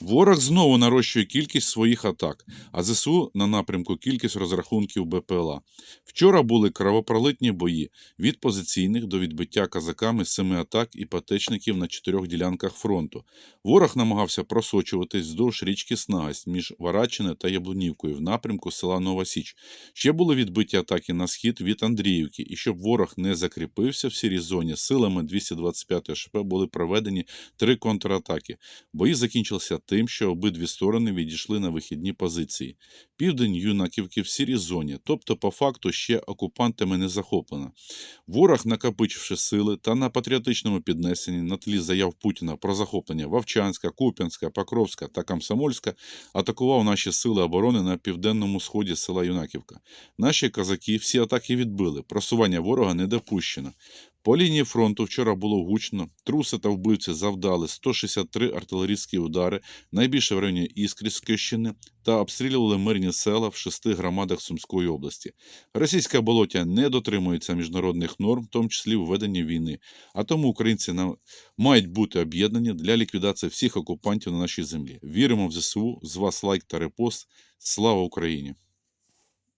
Ворог знову нарощує кількість своїх атак, а ЗСУ на напрямку кількість розрахунків БПЛА. Вчора були кровопролитні бої від позиційних до відбиття казаками семи атак і патечників на чотирьох ділянках фронту. Ворог намагався просочуватись вздовж річки Снагасть між Варачине та Яблунівкою в напрямку села Нова Січ. Ще були відбиті атаки на схід від Андріївки, і щоб ворог не закріпився в сірій зоні, силами 225 ШП були проведені три контратаки. Бої закінчилися тим, що обидві сторони відійшли на вихідні позиції. Південь Юнаківки в сірій зоні, тобто по факту ще окупантами не захоплена. Ворог, накопичивши сили та на патріотичному піднесенні на тлі заяв Путіна про захоплення Вовчанська, Куп'янська, Покровська та Комсомольська, атакував наші сили оборони на південному сході села Юнаківка. Наші казаки всі атаки відбили, просування ворога не допущено. По лінії фронту вчора було гучно. Труси та вбивці завдали 163 артилерійські удари, найбільше в районі Іскрівської та обстрілювали мирні села в шести громадах Сумської області. Російська болотя не дотримується міжнародних норм, в тому числі в веденні війни. А тому українці на- мають бути об'єднані для ліквідації всіх окупантів на нашій землі. Віримо в ЗСУ. З вас лайк та репост. Слава Україні!